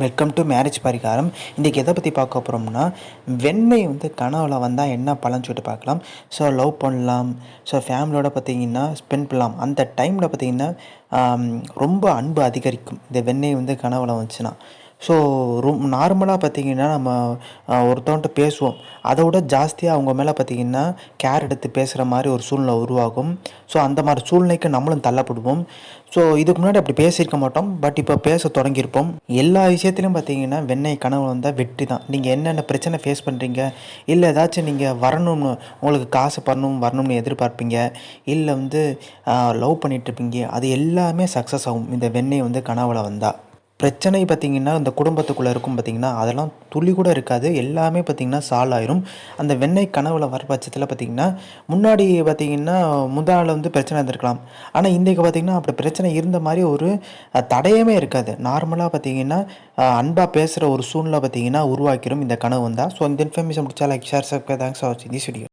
Welcome to marriage பரிகாரம் இன்றைக்கி எதை பற்றி பார்க்க போகிறோம்னா வெண்மை வந்து கனவுல வந்தால் என்ன பலன்னு சொல்லிட்டு பார்க்கலாம். ஸோ லவ் பண்ணலாம். ஸோ ஃபேமிலியோட பார்த்தீங்கன்னா ஸ்பெண்ட் பண்ணலாம். அந்த டைமில் பார்த்தீங்கன்னா ரொம்ப அன்பு அதிகரிக்கும். இந்த வெண்ணெய் வந்து கனவுல வந்துச்சுன்னா. ஸோ ரொம் நார்மலாக பார்த்தீங்கன்னா நம்ம அஹ், ஒருத்தவன்ட்ட பேசுவோம். அதை விட ஜாஸ்தியாக அவங்க மேலே பார்த்தீங்கன்னா கேர் எடுத்து பேசுகிற மாதிரி ஒரு சூழ்நிலை உருவாகும். ஸோ அந்த மாதிரி சூழ்நிலைக்கு நம்மளும் தள்ளப்படுவோம். ஸோ இதுக்கு முன்னாடி அப்படி பேசியிருக்க மாட்டோம். பட் இப்போ பேச தொடங்கியிருப்போம். எல்லா விஷயத்துலையும் பார்த்தீங்கன்னா வெண்ணெய் கனவு வந்தால் வெற்றி தான். நீங்கள் என்னென்ன பிரச்சனை ஃபேஸ் பண்ணுறீங்க இல்லை ஏதாச்சும் நீங்கள் வரணும்னு உங்களுக்கு காசு பண்ணணும் வரணும்னு எதிர்பார்ப்பீங்க? இல்லை வந்து லவ் பண்ணிகிட்ருப்பீங்க அது எல்லாமே சக்ஸஸ் ஆகும். இந்த வெண்ணெய் வந்து கனவுல வந்தால் பிரச்சனை பார்த்தீங்கன்னா இந்த குடும்பத்துக்குள்ளே இருக்கும் பார்த்தீங்கன்னா அதெல்லாம் துளி கூட இருக்காது. எல்லாமே பார்த்தீங்கன்னா சால் ஆயிரும் அந்த வெண்ணெய் கனவுல வர பட்சத்தில் பார்த்தீங்கன்னா முன்னாடி பார்த்தீங்கன்னா முந்தாள் வந்து பிரச்சனை இருந்திருக்கலாம். ஆனால் இன்றைக்கு பார்த்தீங்கன்னா அப்படி பிரச்சனை இருந்த மாதிரி ஒரு தடையமே இருக்காது. நார்மலாக பார்த்தீங்கன்னா அன்பாக பேசுகிற ஒரு சூழ்நிலை பார்த்தீங்கன்னா உருவாக்கிடும் இந்த கனவு வந்தால் ஸோ இந்த இன்ஃபர்மேஷன் முடிச்சா like share subscribe thanks for வாட்சிங் திஸ் வீடியோ